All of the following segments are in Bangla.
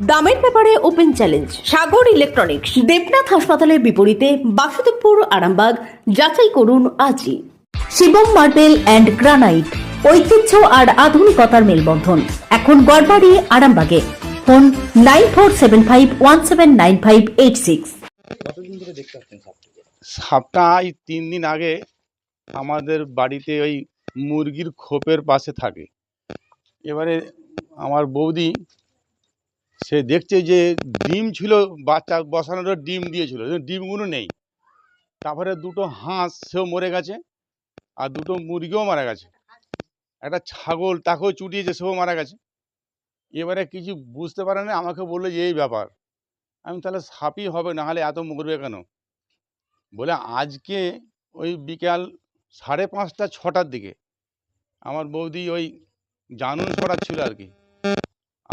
দামের ব্যাপারে open challenge Sagar electronics Debnath হাসপাতালের বিপরীতে বাসুদেবপুর আরামবাগ যাচাই করুন আজই। শিবম মার্বেল অ্যান্ড গ্রানাইট ঐতিহ্য আর আধুনিকতার মেলবন্ধন। এখন গড়বাড়ি আরামবাগে। Phone nine four seven five one seven nine five eight six. সাপটা? এই তিন দিন আগে আমাদের বাড়িতে ওই মুরগির খোপের পাশে থাকে। এবারে আমার বৌদি সে দেখছে যে ডিম ছিল, বাচ্চা বসানোর ডিম দিয়েছিল ডিমগুলো নেই। তারপরে দুটো হাঁস, সেও মরে গেছে, আর দুটো মুরগিও মারা গেছে। একটা ছাগল তাকেও চুটিয়েছে, সেও মারা গেছে। এবারে কিছু বুঝতে পারে না, আমাকে বলল যে, এই ব্যাপার, আমি তাহলে সাপই হবে না হলে এত মরবে কেন? বলে, আজকে ওই বিকাল সাড়ে পাঁচটা, ছটার দিকে, আমার বৌদি ওই জানুন ছড়াচ্ছিল আর কি।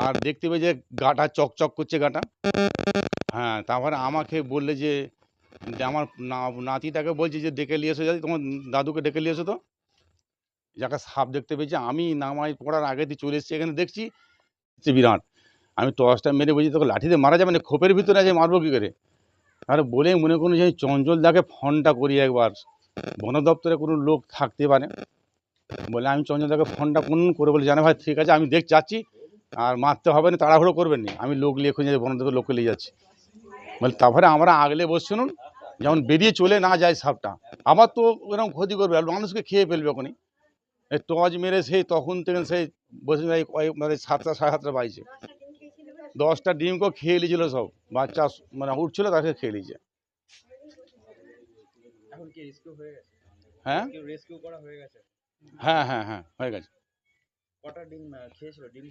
আর দেখতে পেয়ে যে গাটা চকচক করছে গাটা। হ্যাঁ তারপরে আমাকে বললে যে আমার নাতিটাকে বলছে যে, ডেকে নিয়ে এসো যদি তোমার দাদুকে ডেকে নিয়ে এসো তো। যাকে সাপ দেখতে পেয়েছি, আমি নামাই পড়ার আগে দিয়ে চলে এসেছি, এখানে দেখছি বিরাট। আমি টর্চটা মেরে বলছি, তোকে লাঠিতে মারা যাবে না? খোপের ভিতরে আছে, মারবো কী করে? আর বলে মনে করুন যে, চঞ্চল দাকে ফোনটা করি একবার। বন দপ্তরে কোনো লোক থাকতে পারে। বলে আমি চঞ্চল দাকে ফোনটা কোন করে বলে জানে ভাই, ঠিক আছে, আমি দেখ, যাচ্ছি। আর মারতে হবে না তাড়াহুড়ো করবেন না। আমি লোক নিয়ে খুঁজে বন দপ্তর লোককে নিয়ে যাচ্ছি। বলে তারপরে আমরা আগলে বসে শুনুন যেমন বেরিয়ে চলে না যায় সাপটা আবার তো এরকম ক্ষতি করবে আর মানুষকে খেয়ে ফেলবে ওখানে এই টর্চ মেরে সেই তখন থেকে সেই বসে মানে সাতটা সাড়ে সাতটা বাজছে। দশটা ডিমকেও খেয়ে নিয়েছিল সব বাচ্চা মানে উঠছিল তাকে খেয়ে নিয়েছে। হয়ে হ্যাঁ হ্যাঁ হ্যাঁ হয়ে গেছে। কটা ডিম খেয়েছিল? ডিম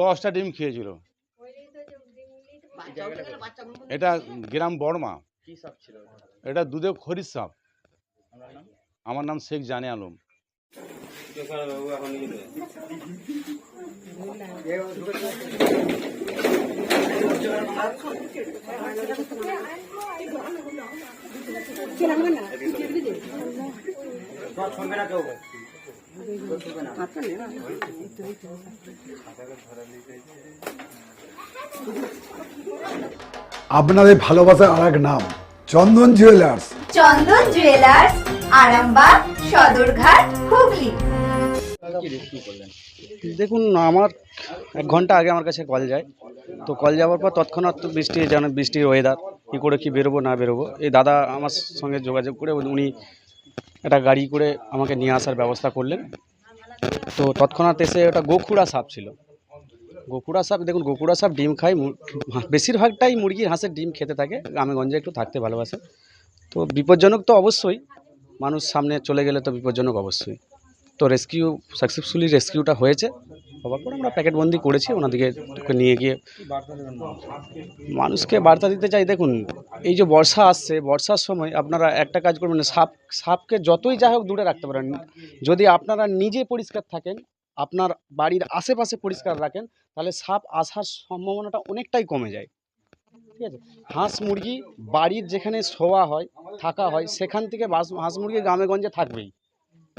দশটা ডিম খেয়েছিল? এটা গ্রাম বর্মা কি সাপ ছিল এটা দুধে খরিদ সাপ। আমার নাম শেখ জানে আলম। আপনাদের ভালোবাসার আর এক নাম চন্দন জুয়েলার্স চন্দন জুয়েলার্স আরামবাগ সদরঘাট হুগলি। দেখুন আমার এক ঘণ্টা আগে আমার কাছে কল যায়। তো কল যাওয়ার পর তৎক্ষণাৎ তো বৃষ্টি যেন বৃষ্টির ওয়েদার কী করে কি বেরোবো না বেরোবো। এই দাদা আমার সঙ্গে যোগাযোগ করে উনি একটা গাড়ি করে আমাকে নিয়ে আসার ব্যবস্থা করলেন। তো তৎক্ষণাৎ এসে ওটা গোখুড়া সাপ ছিল। গোকুড়া সাপ, দেখুন গোকুড়া সাপ ডিম খায় বেশিরভাগটাই মুরগির হাঁসের ডিম খেতে থাকে, গ্রামেগঞ্জে একটু থাকতে ভালোবাসে। তো বিপজ্জনক তো অবশ্যই, মানুষ সামনে চলে গেলে তো বিপজ্জনক অবশ্যই। তো রেস্কিউ সাকসেসফুলি রেস্কিউটা হয়েছে। হওয়ার পর আমরা প্যাকেটবন্দি করেছি ওনাদিকে নিয়ে গিয়ে মানুষকে? বার্তা দিতে চাই। দেখুন, এই যে বর্ষা আসছে, বর্ষার সময় আপনারা একটা কাজ করবেন, সাপ, সাপকে যতই যা হোক দূরে রাখতে পারেন। যদি আপনারা নিজে পরিষ্কার থাকেন, আপনার বাড়ির আশেপাশে পরিষ্কার রাখেন, তাহলে সাপ আসার সম্ভাবনাটা অনেকটাই কমে যায়। ঠিক আছে? হাঁস মুরগি বাড়ির যেখানে শোয়া হয়, থাকা হয়, সেখান থেকে হাঁস মুরগি গ্রামে গঞ্জে থাকবেই।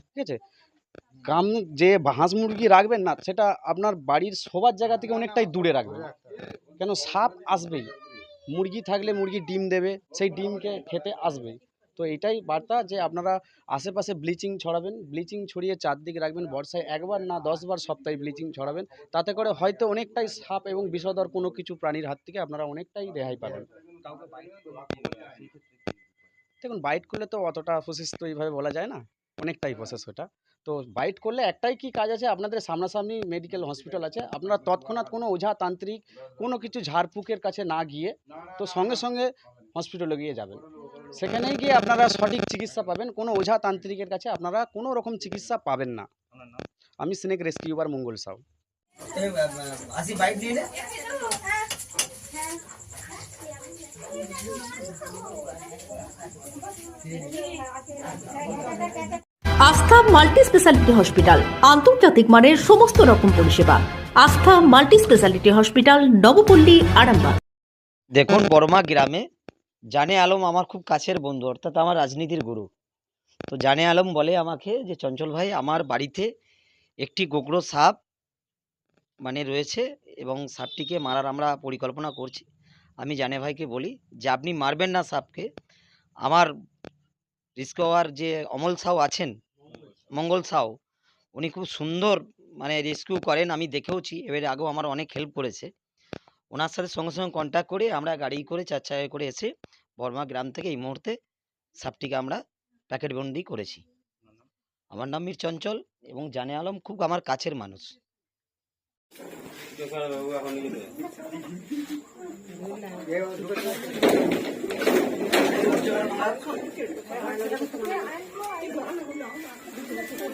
ঠিক আছে? গ্রাম যে হাঁস মুরগি রাখবেন না, সেটা আপনার বাড়ির শোবার জায়গা থেকে অনেকটাই দূরে রাখবেন। কেন সাপ আসবেই। মুরগি থাকলে মুরগি ডিম দেবে, সেই ডিমকে খেতে আসবেই। তো এটাই বার্তা যে আপনারা আশেপাশে ব্লিচিং ছড়াবেন, ব্লিচিং ছড়িয়ে চারদিকে রাখবেন, বর্ষায় একবার না দশবার সপ্তাহে ব্লিচিং ছড়াবেন, তাতে করে হয়তো অনেকটাই সাপ এবং বিষধর কোনো কিছু প্রাণীর হাত থেকে আপনারা অনেকটাই রেহাই পাবেন। দেখুন, বাইট করলে তো অতটা প্রসেস এইভাবে বলা যায় না। অনেকটাই প্রসেস ওটা। তো বাইট করলে একটাই কি কাজ আছে? আপনাদের সামনাসামনি মেডিকেল হসপিটাল আছে। আপনারা তৎক্ষণাৎ কোনো ওঝা তান্ত্রিক কোনো কিছু ঝাড়ফুঁকের কাছে না গিয়ে তো সঙ্গে সঙ্গে হসপিটালে গিয়ে যাবেন। সেখানে গিয়ে আপনারা সঠিক চিকিৎসা পাবেন। কোনো ওঝা তান্ত্রিকের কাছে আপনারা কোনো রকম চিকিৎসা পাবেন না। আমি স্নেক রেস্কিউবার মঙ্গল সাউ। আস্থা মাল্টি স্পেশালিটি হসপিটাল। আন্তর্জাতিক মানের সমস্ত রকম পরিষেবা। Astha multi speciality hospital, Nabapalli, Arambagh. দেখুন বর্মা গ্রামে জানে আলম আমার খুব কাছের বন্ধু, অর্থাৎ আমার রাজনীতির গুরু। তো জানে আলম বলে আমাকে যে, চঞ্চল ভাই, আমার বাড়িতে একটি গোগড়ো সাপ মানে রয়েছে এবং সাপটিকে মারার আমরা পরিকল্পনা করছি। আমি জানে ভাইকে বলি, যে আপনি মারবেন না সাপকে। আমার রিস্কওয়ার যে অমল সাউ আছেন মঙ্গল সাউ, উনি খুব সুন্দর মানে রেস্কিউ করেন, আমি দেখেওছি। এবারে আগেও আমার অনেক হেল্প করেছে। ওনার সাথে সঙ্গে সঙ্গে কন্ট্যাক্ট করে আমরা গাড়ি করে চার চাকায় করে এসে বর্মা গ্রাম থেকে এই মুহূর্তে সাপটিকে আমরা প্যাকেটবন্দি করেছি। আমার নাম মীর চঞ্চল এবং জানে আলম খুব আমার কাছের মানুষ।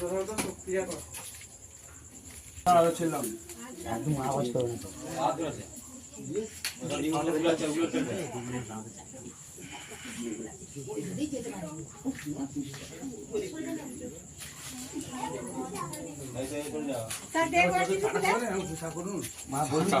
প্রথমত প্রক্রিয়া করো। ছিলাম একদম আওয়াজ করো মা বলুন?